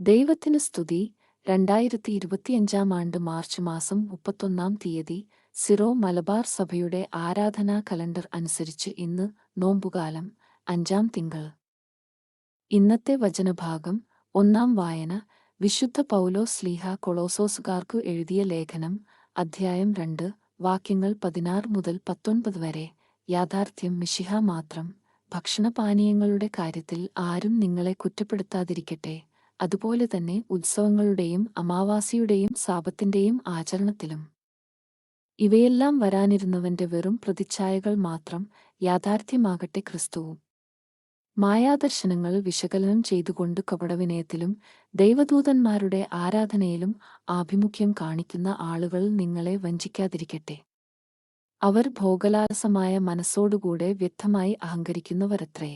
ദൈവത്തിന് സ്തുതി. രണ്ടായിരത്തി ഇരുപത്തിയഞ്ചാം ആണ്ട് മാർച്ച് മാസം മുപ്പത്തൊന്നാം തീയതി സിറോ മലബാർ സഭയുടെ ആരാധനാ കലണ്ടർ അനുസരിച്ച് ഇന്ന് നോമ്പുകാലം. അഞ്ചാം തിങ്കൾ. ഇന്നത്തെ വചനഭാഗം ഒന്നാം വായന. വിശുദ്ധ പൗലോ സ്ലീഹ കൊളോസോസുകാർക്കു എഴുതിയ ലേഖനം. അധ്യായം രണ്ട്. വാക്യങ്ങൾ പതിനാറ് മുതൽ പത്തൊൻപത് വരെ. യാഥാർത്ഥ്യം മിശിഹ മാത്രം. ഭക്ഷണപാനീയങ്ങളുടെ കാര്യത്തിൽ ആരും നിങ്ങളെ കുറ്റപ്പെടുത്താതിരിക്കട്ടെ. അതുപോലെ തന്നെ ഉത്സവങ്ങളുടെയും അമാവാസിയുടെയും സാപത്തിന്റെയും ആചരണത്തിലും. ഇവയെല്ലാം വരാനിരുന്നവന്റെ വെറും പ്രതിച്ഛായകൾ മാത്രം യാഥാർത്ഥ്യമാകട്ടെ ക്രിസ്തുവും. മായാദർശനങ്ങൾ വിശകലനം ചെയ്തുകൊണ്ട് കപടവിനയത്തിലും ദൈവദൂതന്മാരുടെ ആരാധനയിലും ആഭിമുഖ്യം കാണിക്കുന്ന ആളുകൾ നിങ്ങളെ വഞ്ചിക്കാതിരിക്കട്ടെ. അവർ ഭോഗലാസമായ മനസ്സോടുകൂടെ വ്യക്തമായി അഹങ്കരിക്കുന്നവരത്രേ.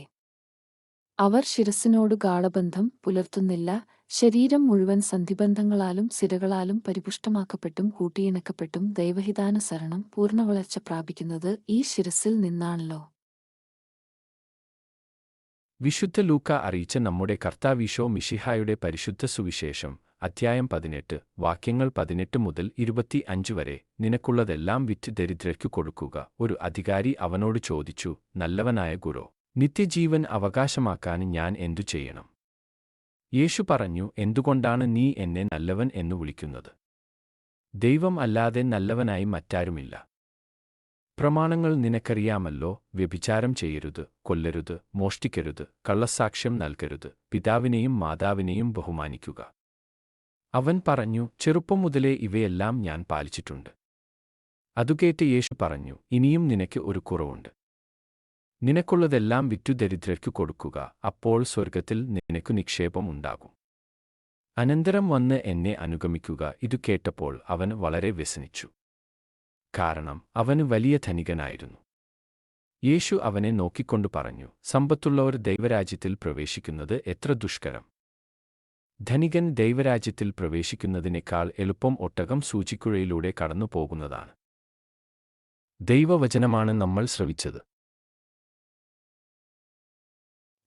അവർ ശിരസിനോട് ഗാഢബന്ധം പുലർത്തുന്നില്ല. ശരീരം മുഴുവൻ സന്ധിബന്ധങ്ങളാലും സിരകളാലും പരിപുഷ്ടമാക്കപ്പെട്ടും കൂട്ടിയിണക്കപ്പെട്ടും ദൈവഹിതാനുസരണം പൂർണവളർച്ച പ്രാപിക്കുന്നത് ഈ ശിരസിൽ നിന്നാണല്ലോ. വിശുദ്ധ ലൂക്ക അറിയിച്ച നമ്മുടെ കർത്താവിഷോ മിഷിഹായുടെ പരിശുദ്ധ സുവിശേഷം അധ്യായം പതിനെട്ട് വാക്യങ്ങൾ പതിനെട്ട് മുതൽ ഇരുപത്തി അഞ്ച് വരെ. നിനക്കുള്ളതെല്ലാം വിറ്റ് ദരിദ്രയ്ക്കു കൊടുക്കുക. ഒരു അധികാരി അവനോട് ചോദിച്ചു നല്ലവനായ ഗുരോ നിത്യജീവൻ അവകാശമാക്കാൻ ഞാൻ എന്തു ചെയ്യണം? യേശു പറഞ്ഞു എന്തുകൊണ്ടാണ് നീ എന്നെ നല്ലവൻ എന്ന് വിളിക്കുന്നത്? ദൈവം അല്ലാതെ നല്ലവനായി മറ്റാരുമില്ല. പ്രമാണങ്ങൾ നിനക്കറിയാമല്ലോ വ്യഭിചാരം ചെയ്യരുത് കൊല്ലരുത് മോഷ്ടിക്കരുത് കള്ളസാക്ഷ്യം നൽകരുത് പിതാവിനെയും മാതാവിനെയും ബഹുമാനിക്കുക. അവൻ പറഞ്ഞു ചെറുപ്പം മുതലേ ഇവയെല്ലാം ഞാൻ പാലിച്ചിട്ടുണ്ട്. അതുകേറ്റ് യേശു പറഞ്ഞു ഇനിയും നിനക്ക് ഒരു കുറവുണ്ട്. നിനക്കുള്ളതെല്ലാം വിറ്റു ദരിദ്രർക്കു കൊടുക്കുക അപ്പോൾ സ്വർഗത്തിൽ നിനക്കു നിക്ഷേപം ഉണ്ടാകും. അനന്തരം വന്ന് എന്നെ അനുഗമിക്കുക ഇതു കേട്ടപ്പോൾ അവൻ വളരെ വ്യസനിച്ചു. കാരണം അവന് വലിയ ധനികനായിരുന്നു. യേശു അവനെ നോക്കിക്കൊണ്ടു പറഞ്ഞു സമ്പത്തുള്ളവർ ദൈവരാജ്യത്തിൽ പ്രവേശിക്കുന്നത് എത്ര ദുഷ്കരം. ധനികൻ ദൈവരാജ്യത്തിൽ പ്രവേശിക്കുന്നതിനേക്കാൾ എളുപ്പം ഒട്ടകം സൂചിക്കുഴയിലൂടെ കടന്നു പോകുന്നതാണ് ദൈവവചനമാണ് നമ്മൾ ശ്രവിച്ചത്.